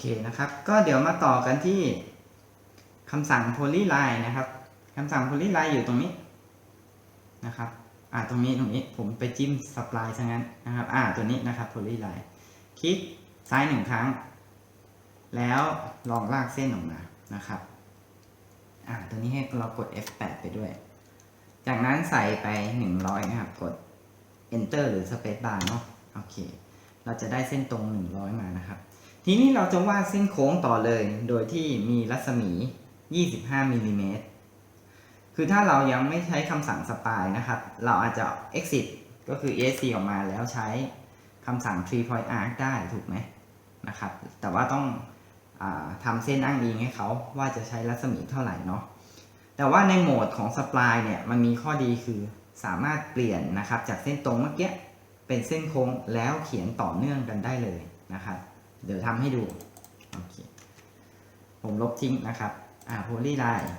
เคนะครับ ก็เดี๋ยวมาต่อกันที่คำสั่ง polyline นะครับคำสั่ง polyline อยู่ตรงนี้นะครับ อ่าตรงนี้ตรงนี้ผมไปจิ้ม supply ซะงั้นนะครับ อ่าตัวนี้นะครับ polyline คลิกซ้ายหนึ่งครั้ง แล้วลองลากเส้นออกมานะครับ อ่าตัวนี้ให้เรากด F8 ไปด้วย จากนั้นใส่ไป 100 นะครับ กด enter หรือ space bar เนาะโอเค เราจะได้เส้นตรง 100 มานะครับ ทีนี้เราจะวาดเส้นโค้งต่อเลย โดยที่มีรัศมี 25มิลลิเมตรคือถ้าเรายังไม่ใช้คำสั่งสปายนะครับ เราอาจจะ exit ก็คือ esc ออกมาแล้วใช้คำสั่ง three point arc ได้ถูกไหมนะครับ แต่ว่าต้องอทำเส้นอ้างอิงให้เขาว่าจะใช้รัศมีเท่าไหร่เนาะ แต่ว่าในโหมดของ supply เนี่ยมันมีข้อดีคือสามารถเปลี่ยนนะครับจากเส้นตรงเมื่อกี้เป็นเส้นโค้งแล้วเขียนต่อเนื่องกันได้เลยนะครับ เดี๋ยวทำให้ดูโอเคผมลบทิ้งนะครับอ่าโพลีไลน์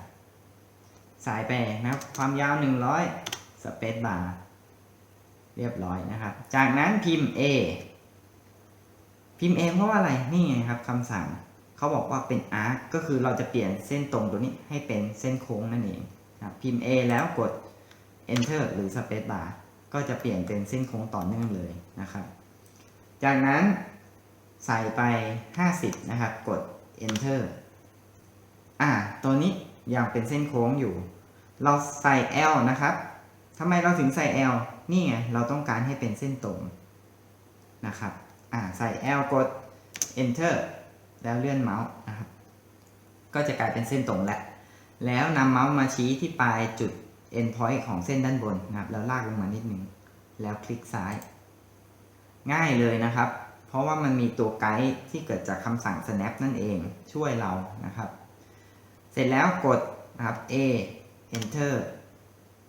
สายไปรนะครับความยาว 100สเปซบาร์เรียบร้อยนะครับ จากนั้นพิมพ์ A พิมพ์ A เพราะว่าอะไรนี่ไงครับคำสั่งเขาบอกว่าเป็น arc ก็คือเราจะเปลี่ยนเส้นตรงตัวนี้ให้เป็นเส้นโค้งนั่นเองครับพิมพ์ A แล้วกด enter หรือ space bar ก็จะเปลี่ยนเป็นเส้นโค้งต่อเนื่องเลยนะครับ จากนั้น ใส่ไป 50 นะครับ กด enter อ่า ตัวนี้ยังเป็นเส้นโค้งอยู่ เราใส่ L นะครับทำไมเราถึงใส่ L นี่ไง เราต้องการให้เป็นเส้นตรงนะครับ อ่า ใส่ L กด enter แล้วเลื่อนเมาส์นะครับ ก็จะกลายเป็นเส้นตรงแล้ว แล้วนำเมาส์มาชี้ที่ปลายจุด end point ของเส้นด้านบนนะครับ แล้วลากลงมานิดนึงแล้วคลิกซ้าย ง่ายเลยนะครับ เพราะว่ามันมีตัวไกด์ที่เกิดจากคำสั่ง snap นั่นเองช่วยเรานะครับ เสร็จแล้วกดนะครับ A enter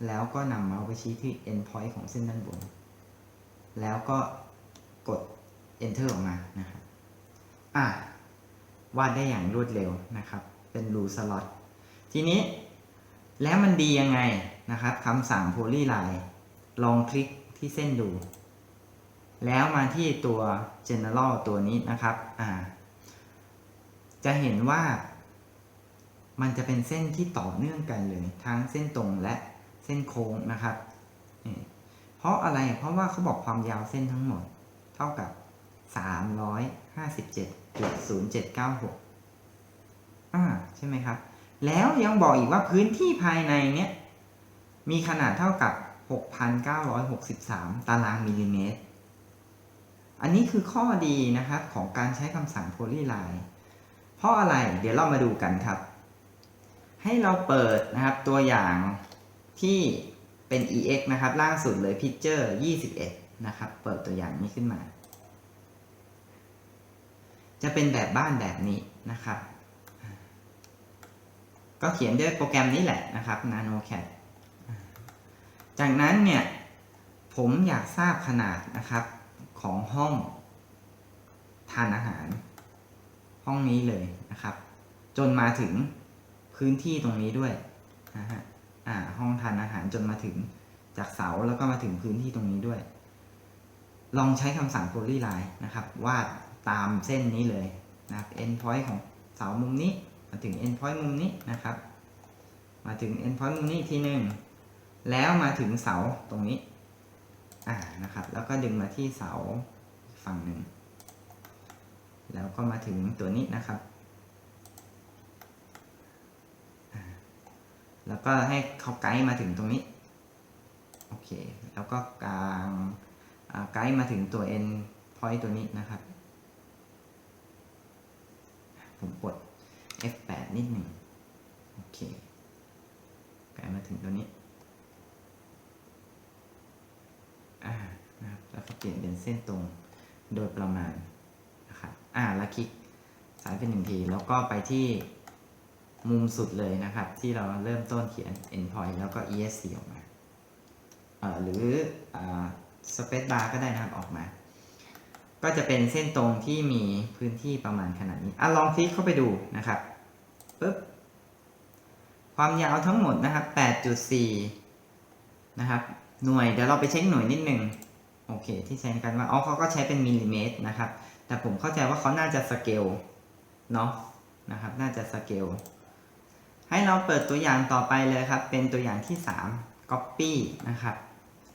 แล้วก็นำเมาส์ไปชี้ที่ end point ของเส้นด้านบน แล้วก็กด enter ออกมานะครับอะวาดได้อย่างรวดเร็วนะครับ เป็นรูสล็อตทีนี้แล้วมันดียังไงนะครับคำสั่ง polyline ลองคลิกที่เส้นดู แล้วมาที่ตัว general ตัวนี้นะครับอ่าจะเห็นว่ามันจะเป็นเส้นที่ต่อเนื่องกันเลย ทั้งเส้นตรงและเส้นโค้งนะครับ เพราะอะไร เพราะว่าเขาบอกความยาวเส้นทั้งหมด เท่ากับ 357.0796อ่าใช่ไหมครับ แล้วยังบอกอีกว่าพื้นที่ภายในเนี้ยมีขนาดเท่ากับ 6,963 ตารางมิลลิเมตร อันนี้คือข้อดีนะครับของการใช้คำสั่ง polyline เพราะอะไรเดี๋ยวเรามาดูกันครับ ให้เราเปิดนะครับตัวอย่างที่เป็น ex นะครับล่างสุดเลย picture 21 นะครับ เปิดตัวอย่างนี้ขึ้นมา จะเป็นแบบบ้านแบบนี้นะครับ ก็เขียนด้วยโปรแกรมนี้แหละนะครับ NanoCAD จากนั้นเนี่ยผมอยากทราบขนาดนะครับ ของห้องทานอาหาร ห้องนี้เลยนะครับ จนมาถึงพื้นที่ตรงนี้ด้วยนะฮะอ่าห้องทานอาหารจนมาถึงจากเสาแล้วก็มาถึงพื้นที่ตรงนี้ด้วย ลองใช้คำสั่ง polyline นะครับ วาดตามเส้นนี้เลยนะครับ end point ของเสามุมนี้ มาถึง end point มุมนี้นะครับ มาถึง end point มุมนี้อีกทีหนึ่งแล้วมาถึงเสาตรงนี้ อ่านะครับ แล้วก็ดึงมาที่เสาฝั่งหนึ่ง แล้วก็มาถึงตัวนี้นะครับ แล้วก็ให้เขาไกด์มาถึงตรงนี้ โอเค แล้วก็กลางไกด์มาถึงตัว end point ตัวนี้นะครับ ผมกด F8 นิดหนึ่ง โอเค ไกด์มาถึงตัวนี้ อ่านะครับแล้วก็ เปลี่ยนเป็นเส้นตรงโดยประมาณนะครับอ่าแล้วคลิกสายเป็นหนึ่งที แล้วก็ไปที่มุมสุดเลยนะครับ ที่เราเริ่มต้นเขียน endpoint แล้วก็ esc ออกมาเอ่อหรืออ่า space bar ก็ได้นะครับออกมา ก็จะเป็นเส้นตรงที่มีพื้นที่ประมาณขนาดนี้อะลองคลิกเข้าไปดูนะครับปึ๊บความยาวทั้งหมดนะครับ 8.4 นะครับ หน่วย เดี๋ยวเราไปเช็คหน่วยนิดนึง โอเค ที่ใช้กันว่าอ๋อเขาก็ใช้เป็นมิลลิเมตรนะครับ แต่ผมเข้าใจว่าเขาน่าจะสเกลเนาะนะครับ น่าจะสเกลให้เราเปิดตัวอย่างต่อไปเลยครับ เป็นตัวอย่างที่ 3 Copy นะครับ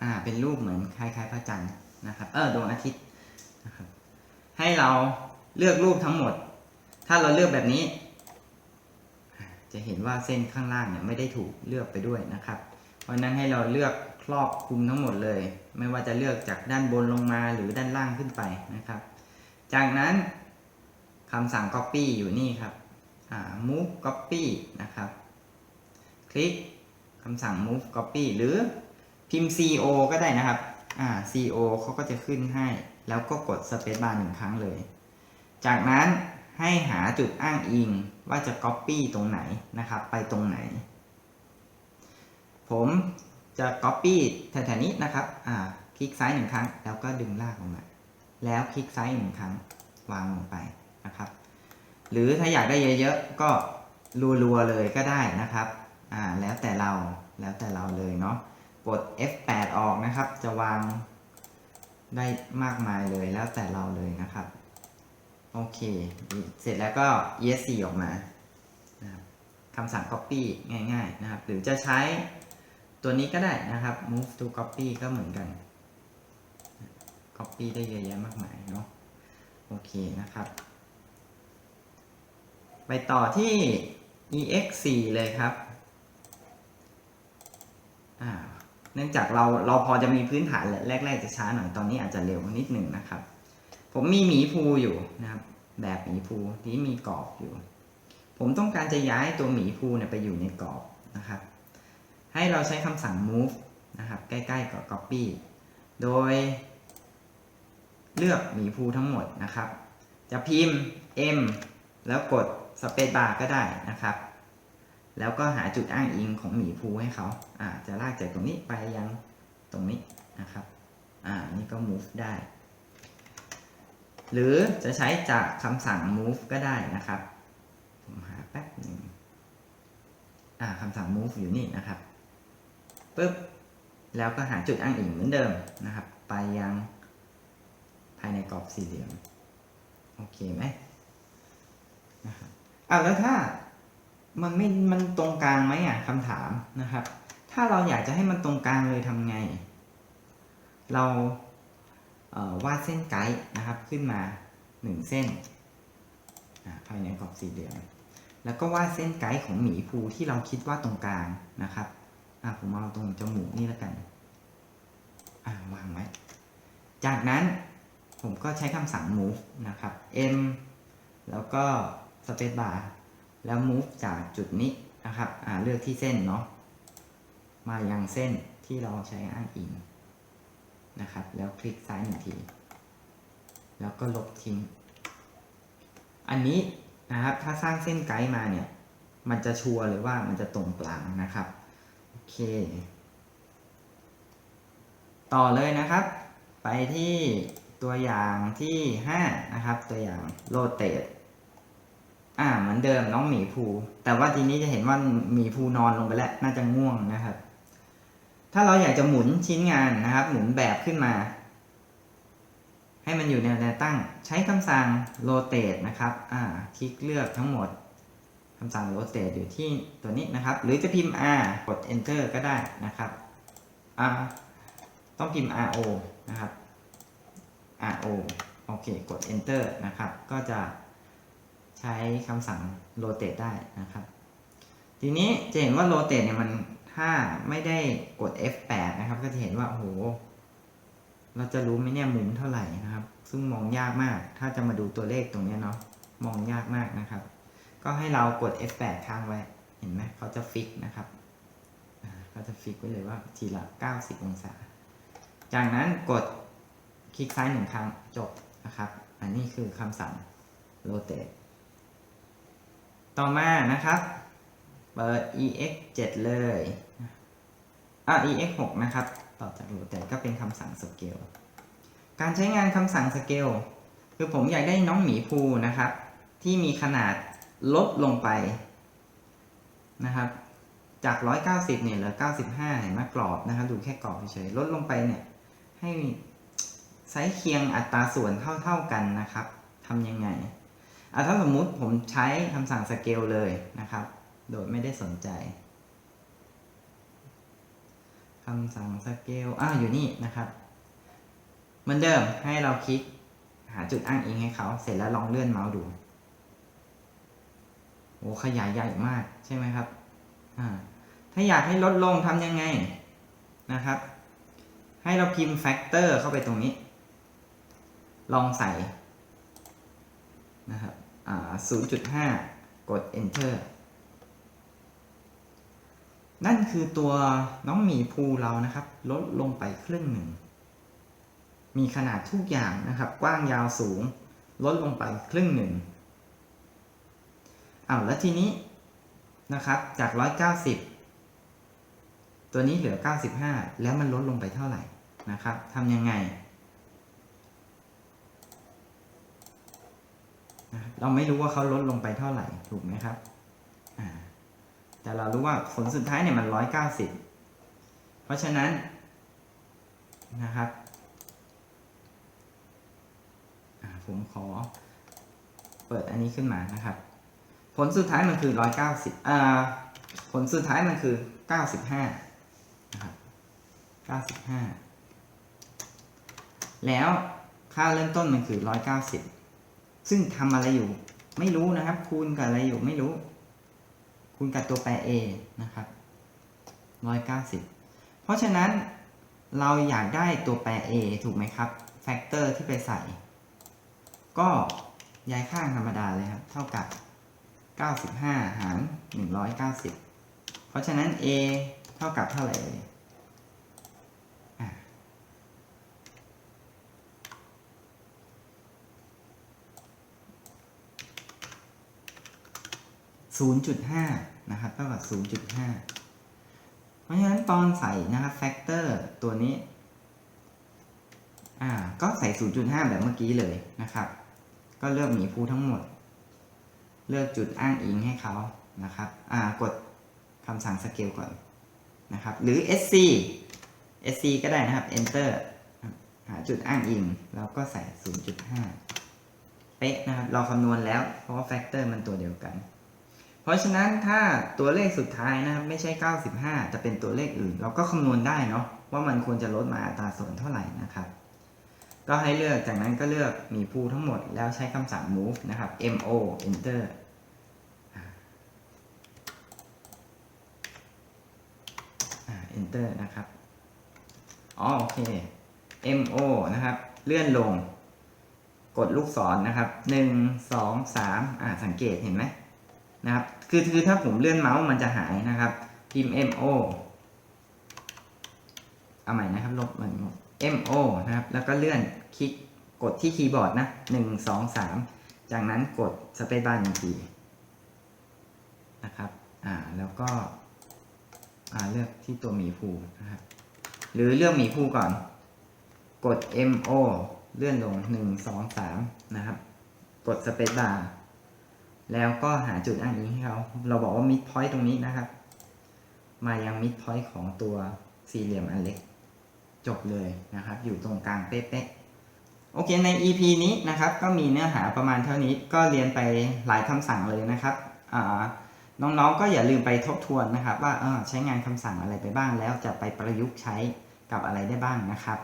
อ่าเป็นรูปเหมือนคล้ายๆพระจันทร์นะครับเออดวงอาทิตย์นะครับให้เราเลือกรูปทั้งหมด ถ้าเราเลือกแบบนี้ จะเห็นว่าเส้นข้างล่างเนี่ยไม่ได้ถูกเลือกไปด้วยนะครับ เพราะนั้นให้เราเลือก รอบคลุมทั้งหมดเลย ไม่ว่าจะเลือกจากด้านบนลงมาหรือด้านล่างขึ้นไปนะครับ จากนั้นคำสั่ง copy อยู่นี่ครับ move copy นะครับ คลิกคำสั่ง move copy หรือพิมพ์ co ก็ได้นะครับ co เขาก็จะขึ้นให้ แล้วก็กด space bar หนึ่งครั้งเลย จากนั้นให้หาจุดอ้างอิงว่าจะ copy ตรงไหนนะครับ ไปตรงไหน ผม จะ copy แถวๆนี้นะครับ อ่า คลิกซ้ายหนึ่งครั้ง แล้วก็ดึงลากออกมา แล้วคลิกซ้ายหนึ่งครั้งวางลงไปนะครับ หรือถ้าอยากได้เยอะๆ ก็รัวๆเลยก็ได้นะครับ อ่า แล้วแต่เรา แล้วแต่เราเลยเนาะ กด F8 ออกนะครับ จะวางได้มากมายเลย แล้วแต่เราเลยนะครับ โอเค เสร็จแล้วก็ ESC ออกมาครับคำสั่ง copy ง่าย ๆ นะครับ หรือจะใช้ ตัวนี้ก็ได้นะครับ move to copy ก็เหมือนกัน copy ได้เยอะแยะมากมายเนาะโอเคนะครับ ไปต่อที่ ex4 เลยครับเนื่องจากเราเราพอจะมีพื้นฐานแหละแรก ๆ จะช้าหน่อยตอนนี้อาจจะเร็วนิดหนึ่งนะครับ ผมมีหมีภูอยู่นะครับ แบบหมีภูที่มีกรอบอยู่ ผมต้องการจะย้ายตัวหมีภูเนี่ยไปอยู่ในกรอบนะครับ ให้เราใช้คำสั่ง move นะครับ ใกล้ๆกับ copy โดย เลือกหมีภูทั้งหมดนะครับ จะพิมพ์ m แล้วกด space bar ก็ได้นะครับ แล้วก็หาจุดอ้างอิงของหมีภูให้เขาอ่าจะลากจากตรงนี้ไปยังตรงนี้นะครับ อ่า นี่ก็ move ได้ หรือจะใช้จากคำสั่ง move ก็ได้นะครับ ผมหาแป๊บหนึ่งอ่าคำสั่ง move อยู่นี่นะครับ ปึ๊บแล้วก็หาจุดอ้างอิงเหมือนเดิมนะครับ ไปยังภายในกรอบสี่เหลี่ยมโอเคไหมนะครับอ่าแล้วถ้ามันไม่มันตรงกลางไหมอะคำถามนะครับ ถ้าเราอยากจะให้มันตรงกลางเลยทำไง เราเวาดเส้นไกด์นะครับขึ้นมาหนึ่งเส้นภายในกรอบสี่เหลี่ยมแล้วก็วาดเส้นไกด์ของหมีภูที่เราคิดว่าตรงกลางนะครับ อ่าผมเอาตรงจมูกนี่แล้วกัน อ่าวางไว้ จากนั้นผมก็ใช้คำสั่ง move นะครับ m แล้วก็ space bar แล้ว move จากจุดนี้นะครับอ่าเลือกที่เส้นเนาะ มายังเส้นที่เราใช้อ้างอิงนะครับ แล้วคลิกซ้ายหนึ่งที แล้วก็ลบทิ้ง อันนี้นะครับ ถ้าสร้างเส้นไกด์มาเนี่ย มันจะชัวร์เลยว่ามันจะตรงกลางนะครับ เค ต่อเลยนะครับ ไปที่ตัวอย่างที่ 5 นะครับ ตัวอย่างโรเตตอ่า เหมือนเดิมน้องหมีภู แต่ว่าทีนี้จะเห็นว่าหมีภูนอนลงไปแล้ว น่าจะง่วงนะครับ ถ้าเราอยากจะหมุนชิ้นงานนะครับ หมุนแบบขึ้นมา ให้มันอยู่ในแนวตั้ง ใช้คำสั่ง rotate นะครับ อ่า คลิกเลือกทั้งหมด คำสั่ง rotate อยู่ที่ตัวนี้นะครับ หรือจะพิมพ์ r กด enter ก็ได้นะครับอ่าต้องพิมพ์ ro นะครับ ro โอเค กด enter นะครับ ก็จะใช้คำสั่ง rotate ได้นะครับ ทีนี้จะเห็นว่า rotate เนี่ยมันถ้าไม่ได้กด F8 นะครับ ก็จะเห็นว่า โอ้โห เราจะรู้ไหมเนี่ยมุมเท่าไหร่นะครับ ซึ่งมองยากมาก ถ้าจะมาดูตัวเลขตรงนี้เนาะ มองยากมากนะครับ ก็ให้เรากด F8 ค้างไว้ เห็นไหมเขาจะฟิกนะครับเขาจะฟิกไว้เลยว่าทีละ 90 องศา จากนั้นกดคลิกซ้ายหนึ่งครั้งจบนะครับ อันนี้คือคำสั่ง rotate ต่อมานะครับเปิด ex 7เลยอะ ex 6นะครับ ต่อจาก rotate ก็เป็นคำสั่ง scale การใช้งานคำสั่ง scale คือผมอยากได้น้องหมีภูนะครับ ที่มีขนาด ลดลงไปนะครับ จาก 190 เนี่ยเหลือ 95 เห็นไหมกรอบนะครับ ดูแค่กรอบเฉยๆลดลงไปเนี่ย ให้ไซส์เคียงอัตราส่วนเท่า ๆกันนะครับทำยังไงอะถ้าสมมุติผมใช้คำสั่งสเกลเลยนะครับ โดยไม่ได้สนใจคำสั่งสเกลอ่าอยู่นี่นะครับเหมือนเดิมให้เราคลิกหาจุดอ้างอิงให้เขา เสร็จแล้วลองเลื่อนเมาส์ดู โอ้ขยายใหญ่มากใช่ไหมครับถ้าอยากให้ลดลงทำยังไงนะครับ ให้เราพิมพ์แฟกเตอร์เข้าไปตรงนี้ ลองใส่นะครับ0.5 กด enter นั่นคือตัวน้องหมีภูเรานะครับ ลดลงไปครึ่งหนึ่ง มีขนาดทุกอย่างนะครับ กว้างยาวสูง ลดลงไปครึ่งหนึ่ง อ้าวแล้วทีนี้นะครับจาก 190 ตัวนี้เหลือ 95 แล้วมันลดลงไปเท่าไหร่นะครับทำยังไงเราไม่รู้ว่าเขาลดลงไปเท่าไหร่ถูกไหมครับ แต่เรารู้ว่าผลสุดท้ายเนี่ยมัน 190 เพราะฉะนั้นนะครับผมขอเปิดอันนี้ขึ้นมานะครับ ผลสุดท้ายมันคือ190อ่าผลสุดท้ายมันคือ95นะครับ95แล้วค่าเริ่มต้นมันคือ190ซึ่งทำอะไรอยู่ไม่รู้นะครับ คูณกับอะไรอยู่ไม่รู้ คูณกับตัวแปร a นะครับ190เพราะฉะนั้นเราอยากได้ตัวแปร a ถูกไหมครับ แฟกเตอร์ที่ไปใส่ ก็ย้ายข้างธรรมดาเลยครับ เท่ากับ 95 หาร 190 เพราะฉะนั้น a เท่ากับเท่าไหร่เลยอะ0.5นะครับเท่ากับ0.5เพราะฉะนั้นตอนใส่นะครับแฟกเตอร์ตัวนี้อ่าก็ใส่ 0.5 แบบเมื่อกี้เลยนะครับ ก็เลือกหมีภูทั้งหมด เลือกจุดอ้างอิงให้เขานะครับอ่ากดคำสั่งสเกลก่อนนะครับ หรือ sc sc ก็ได้นะครับ enter หาจุดอ้างอิงแล้วก็ใส่ 0.5 เป๊ะนะครับ เราคำนวณแล้วเพราะว่าแฟกเตอร์มันตัวเดียวกัน เพราะฉะนั้นถ้าตัวเลขสุดท้ายนะครับ ไม่ใช่ 95จะเป็นตัวเลขอื่น เราก็คำนวณได้เนาะว่ามันควรจะลดมาอัตราส่วนเท่าไหร่นะครับ ก็ให้เลือกจากนั้นก็เลือกหมีภูทั้งหมดแล้วใช้คำสั่ง move นะครับ mo enter อ่า enter นะครับอ๋อโอเค mo นะครับ เลื่อนลง กดลูกศรนะครับ1 2 3อ่าสังเกตเห็นไหมนะครับ คือคือถ้าผมเลื่อนเมาส์มันจะหายนะครับ พิมพ์ mo เอาใหม่นะครับ ลบมันหมด mo นะครับ แล้วก็เลื่อนคลิกกดที่คีย์บอร์ดนะ1 2 3จากนั้นกดสเปซบาร์หนึ่งทีนะครับ อ่า แล้วก็ อ่า เลือกที่ตัวหมีภูนะครับ หรือเลือกหมีภูก่อน กด mo เลื่อนลง1 2 3นะครับ กดสเปซบาร์แล้วก็หาจุดอ้างอิงให้เขา เราบอกว่า mid point ตรงนี้นะครับ มายัง mid point ของตัวสี่เหลี่ยมอันเล็ก จบเลยนะครับ อยู่ตรงกลางเป๊ะๆโอเคใน EP นี้นะครับ ก็มีเนื้อหาประมาณเท่านี้ก็เรียนไปหลายคำสั่งเลยนะครับน้องๆก็อย่าลืมไปทบทวนนะครับ ว่าใช้งานคำสั่งอะไรไปบ้างแล้วจะไปประยุกต์ใช้กับอะไรได้บ้างนะครับ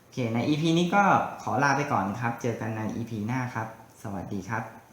โอเคใน EP นี้ก็ขอลาไปก่อนครับ เจอกันใน EP หน้าครับ สวัสดีครับ